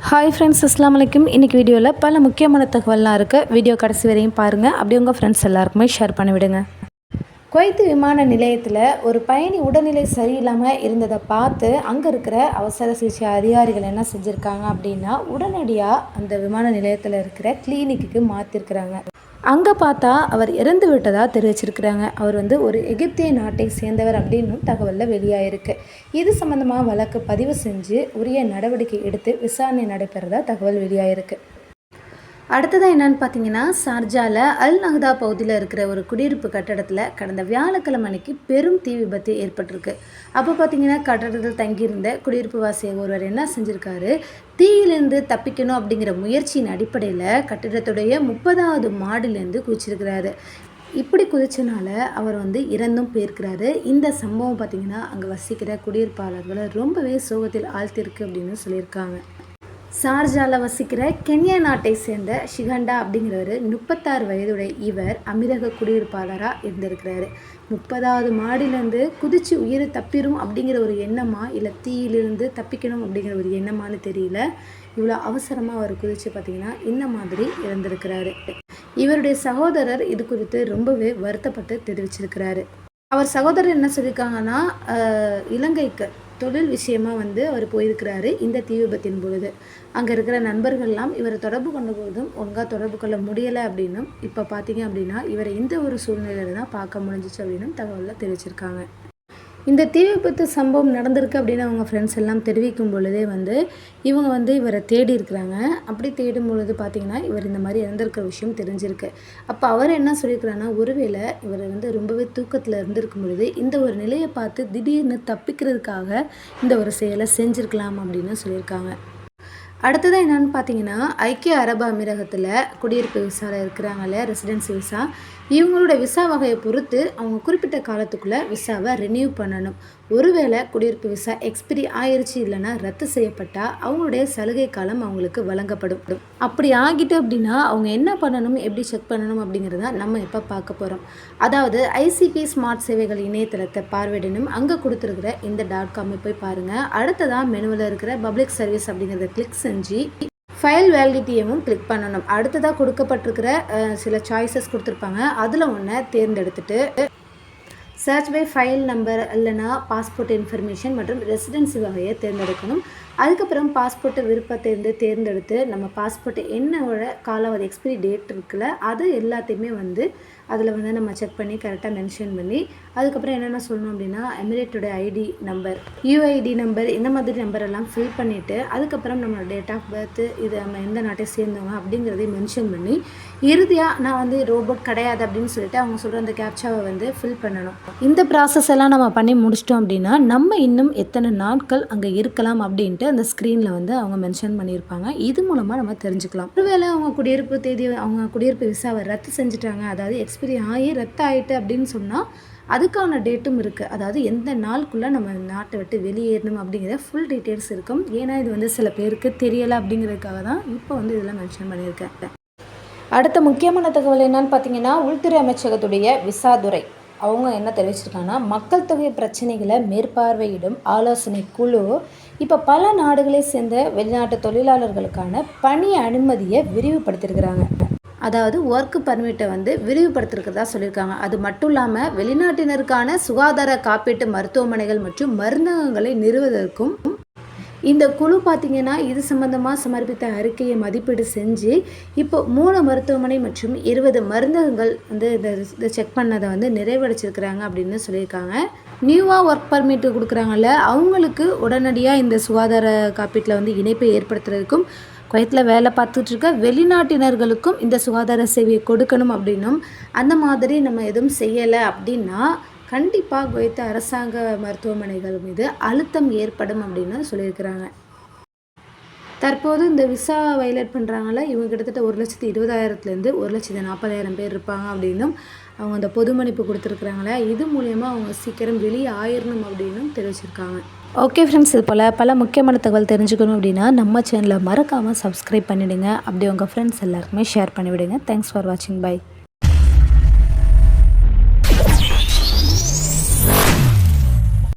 Hi friends அஸ்லாம் வலைக்கும் இன்றைக்கி வீடியோவில் பல முக்கியமான தகவல்லாம் இருக்குது வீடியோ கடைசி வரையும் பாருங்கள் அப்படி உங்கள் ஃப்ரெண்ட்ஸ் எல்லாருக்குமே ஷேர் பண்ணிவிடுங்க. குவைத்து விமான நிலையத்தில் ஒரு பயணி உடல்நிலை சரியில்லாமல் இருந்ததை பார்த்து அங்கே இருக்கிற அவசர சிகிச்சை அதிகாரிகள் என்ன செஞ்சுருக்காங்க அப்படின்னா உடனடியாக அந்த விமான நிலையத்தில் இருக்கிற கிளினிக்கு மாற்றிருக்கிறாங்க அங்கே பார்த்தா அவர் இறந்து விட்டதாக தெரிவிச்சிருக்கிறாங்க. அவர் வந்து ஒரு எகிப்திய நாட்டை சேர்ந்தவர் அப்படின்னு தகவலில் வெளியாயிருக்கு. இது சம்மந்தமாக வழக்கு பதிவு செஞ்சு உரிய நடவடிக்கை எடுத்து விசாரணை நடைபெறதா தகவல் வெளியாயிருக்கு. அடுத்ததாக என்னன்னு பார்த்தீங்கன்னா சார்ஜாவில் அல் நஹ்தா பகுதியில் இருக்கிற ஒரு குடியிருப்பு கட்டடத்தில் கடந்த வியாழக்கிழமை அன்னைக்கு பெரும் தீ விபத்து ஏற்பட்டிருக்கு. அப்போ பார்த்தீங்கன்னா கட்டடத்தில் தங்கியிருந்த குடியிருப்பு வாசிய ஒருவர் என்ன செஞ்சுருக்காரு? தீயிலேருந்து தப்பிக்கணும் அப்படிங்கிற முயற்சியின் அடிப்படையில் கட்டிடத்துடைய முப்பதாவது மாடிலேருந்து குதிச்சிருக்கிறாரு. இப்படி குதிச்சனால அவர் வந்து இறந்தும் போயிருக்கிறாரு. இந்த சம்பவம் பார்த்திங்கன்னா அங்கே வசிக்கிற குடியிருப்பாளர்களை ரொம்பவே சோகத்தில் ஆழ்த்திருக்கு அப்படின்னு சொல்லியிருக்காங்க. சார்ஜாவில் வசிக்கிற கென்யா நாட்டை சேர்ந்த ஷிகண்டா அப்படிங்கிறவர் முப்பத்தாறு வயதுடைய இவர் அமீரக குடியிருப்பாளராக இருந்திருக்கிறாரு. முப்பதாவது மாடியிலேருந்து குதிச்சு உயிர் தப்பிடும் அப்படிங்கிற ஒரு எண்ணமா இல்லை தீயிலிருந்து தப்பிக்கணும் அப்படிங்கிற ஒரு எண்ணமானு தெரியல. இவ்வளோ அவசரமாக அவர் குதிச்சு பார்த்தீங்கன்னா இந்த மாதிரி இறந்திருக்கிறாரு இவருடைய சகோதரர் இது குறித்து ரொம்பவே வருத்தப்பட்டு தெரிவிச்சிருக்கிறாரு. அவர் சகோதரர் என்ன சொல்லியிருக்காங்கன்னா இலங்கைக்கு தொழில் விஷயமா வந்து அவர் போயிருக்கிறாரு இந்த தீ விபத்தின் பொழுது. அங்கே இருக்கிற நண்பர்கள்லாம் இவரை தொடர்பு கொண்ட போதும் ஒழுங்காக தொடர்பு கொள்ள முடியலை அப்படின்னும் இப்போ பார்த்தீங்க அப்படின்னா இவரை இந்த ஒரு சூழ்நிலையில் தான் பார்க்க முடிஞ்சிச்சு அப்படின்னும் தகவலில் தெரிவிச்சிருக்காங்க. இந்த தீ விபத்து சம்பவம் நடந்திருக்கு அப்படின்னு அவங்க ஃப்ரெண்ட்ஸ் எல்லாம் தெரிவிக்கும் பொழுதே வந்து இவங்க வந்து இவரை தேடி இருக்கிறாங்க. அப்படி தேடும் பொழுது பார்த்தீங்கன்னா இவர் இந்த மாதிரி இறந்திருக்கிற விஷயம் தெரிஞ்சிருக்கு. அப்போ அவர் என்ன சொல்லியிருக்கிறாங்கன்னா ஒருவேளை இவர் வந்து ரொம்பவே தூக்கத்தில் இருந்திருக்கும் பொழுது இந்த ஒரு நிலையை பார்த்து திடீர்னு தப்பிக்கிறதுக்காக இந்த ஒரு செயலை செஞ்சுருக்கலாம் அப்படின்னு சொல்லியிருக்காங்க. அடுத்ததாக என்னென்னு பார்த்தீங்கன்னா ஐக்கிய அரபு அமீரகத்தில் குடியிருப்பு விசாவில் இருக்கிறாங்களே ரெசிடென்சி விசா இவங்களோட விசா வகையை பொறுத்து அவங்க குறிப்பிட்ட காலத்துக்குள்ளே விசாவை ரினியூ பண்ணணும். ஒருவேளை குடியிருப்பு விசா எக்ஸ்பிரி ஆயிடுச்சு இல்லைன்னா ரத்து செய்யப்பட்டால் அவங்களுடைய சலுகை காலம் அவங்களுக்கு வழங்கப்படும். அப்படி ஆகிட்டு அப்படின்னா அவங்க என்ன பண்ணணும் எப்படி செக் பண்ணணும் அப்படிங்கிறத நம்ம இப்போ பார்க்க போகிறோம் அதாவது ஐசிபி ஸ்மார்ட் சேவைகள் இணையதளத்தை பார்வையிடணும். அங்கே கொடுத்துருக்குற இந்த டாட் காமை போய் பாருங்கள் அடுத்ததாக மெனுவில் இருக்கிற பப்ளிக் சர்வீஸ் அப்படிங்கிறத கிளிக் செஞ்சு ஃபைல் வேலிடிட்டியவும் கிளிக் பண்ணணும். அடுத்ததாக கொடுக்கப்பட்டிருக்கிற சில சாய்ஸஸ் கொடுத்துருப்பாங்க. அதில் ஒன்றை தேர்ந்தெடுத்துட்டு சர்ச் பை ஃபைல் நம்பர் இல்லைனா பாஸ்போர்ட் இன்ஃபர்மேஷன் மற்றும் ரெசிடென்சி வகையை தேர்ந்தெடுக்கணும். அதுக்கப்புறம் பாஸ்போர்ட்டு விருப்பத்தை இருந்து தேர்ந்தெடுத்து நம்ம பாஸ்போர்ட் என்னோட காலாவதி எக்ஸ்பிரி டேட் இருக்குல்ல அது எல்லாத்தையுமே வந்து அதில் வந்து நம்ம செக் பண்ணி கரெக்டாக மென்ஷன் பண்ணி அதுக்கப்புறம் என்னென்ன சொல்லணும் அப்படின்னா எமிரேட்டோட ஐடி நம்பர் யூஐடி நம்பர் இந்த மாதிரி நம்பர் எல்லாம் ஃபில் பண்ணிவிட்டு அதுக்கப்புறம் நம்மளோட டேட் ஆஃப் பர்த்து இது நம்ம எந்த நாட்டை சேர்ந்தவங்க அப்படிங்கிறதையும் மென்ஷன் பண்ணி இறுதியாக நான் வந்து ரோபோட் கிடையாது அப்படின்னு சொல்லிட்டு அவங்க சொல்கிற அந்த கேப்சாவை வந்து ஃபில் பண்ணணும். இந்த ப்ராசஸ் எல்லாம் நம்ம பண்ணி முடிச்சிட்டோம் அப்படின்னா நம்ம இன்னும் எத்தனை நாட்கள் அங்கே இருக்கலாம் அப்படின்ட்டு அந்த ஸ்க்ரீனில் வந்து அவங்க மென்ஷன் பண்ணியிருப்பாங்க. இது மூலமாக நம்ம தெரிஞ்சுக்கலாம். ஒருவேளை அவங்க குடியிருப்பு தேதி அவங்க குடியிருப்பு விசாவை ரத்து செஞ்சுட்டாங்க. அதாவது எக்ஸ்பிரி ஆகி ரத்து ஆகிட்டு அப்படின்னு சொன்னால் அதுக்கான டேட்டும் இருக்குது அதாவது எந்த நாளுக்குள்ளே நம்ம நாட்டை விட்டு வெளியேறணும் அப்படிங்கிற ஃபுல் டீட்டெயில்ஸ் இருக்கும். ஏன்னா இது வந்து சில பேருக்கு தெரியலை அப்படிங்கிறதுக்காக தான் இப்போ வந்து இதெல்லாம் மென்ஷன் பண்ணியிருக்கேன். அடுத்த முக்கியமான தகவல் என்னன்னு பார்த்தீங்கன்னா உள்துறை அமைச்சகத்துடைய விசாதுறை அவங்க என்ன தெரிவிச்சிருக்காங்கன்னா மக்கள் தொகை பிரச்சனைகளை மேற்பார்வையிடும் ஆலோசனை குழு இப்போ பல நாடுகளை சேர்ந்த வெளிநாட்டு தொழிலாளர்களுக்கான பணி அனுமதியை விரிவுபடுத்தியிருக்கிறாங்க. அதாவது ஒர்க் பர்மிட்டை வந்து விரிவுபடுத்திருக்கிறதா சொல்லியிருக்காங்க. அது மட்டும் இல்லாமல் வெளிநாட்டினருக்கான சுகாதார காப்பீட்டு மருத்துவமனைகள் மற்றும் மருந்தகங்களை நிறுவதற்கும் இந்த குழு பார்த்திங்கன்னா இது சம்மந்தமாக சமர்ப்பித்த அறிக்கையை மதிப்பீடு செஞ்சு இப்போ மூணு மருத்துவமனை மற்றும் இருபது மருந்தகங்கள் வந்து இந்த செக் பண்ணதை வந்து நிறைவடைச்சிருக்கிறாங்க அப்படின்னு சொல்லியிருக்காங்க. நியூவாக ஒர்க் பர்மிட் கொடுக்குறாங்கல்ல அவங்களுக்கு உடனடியாக இந்த சுகாதார காப்பீட்டில் வந்து இணைப்பை ஏற்படுத்துறதுக்கும் குவைத்தில் வேலை பார்த்துட்ருக்க வெளிநாட்டினர்களுக்கும் இந்த சுகாதார சேவையை கொடுக்கணும் அப்படின்னும் அந்த மாதிரி நம்ம எதுவும் செய்யலை அப்படின்னா கண்டிப்பாக குவைத்த அரசாங்க மருத்துவமனைகள் மீது அழுத்தம் ஏற்படும் அப்படின்னு சொல்லியிருக்கிறாங்க. தற்போது இந்த விசா வயலேட் பண்ணுறாங்கள இவங்க கிட்டத்தட்ட ஒரு லட்சத்து இருபதாயிரத்துலேருந்து ஒரு லட்சத்து நாற்பதாயிரம் பேர் இருப்பாங்க அப்படின்னும் அவங்க அந்த பொது மன்னிப்பு கொடுத்துருக்குறாங்களே இது மூலயமா அவங்க சீக்கிரம் வெளியே ஆயிடணும் அப்படின்னும் தெரிவிச்சிருக்காங்க. ஓகே ஃப்ரெண்ட்ஸ் இது போல் பல முக்கியமான தகவல் தெரிஞ்சுக்கணும் அப்படின்னா நம்ம சேனலை மறக்காமல் சப்ஸ்கிரைப் பண்ணிவிடுங்க அப்படி உங்கள் ஃப்ரெண்ட்ஸ் எல்லாருக்குமே ஷேர் பண்ணிவிடுங்க. தேங்க்ஸ் ஃபார் வாட்சிங் பை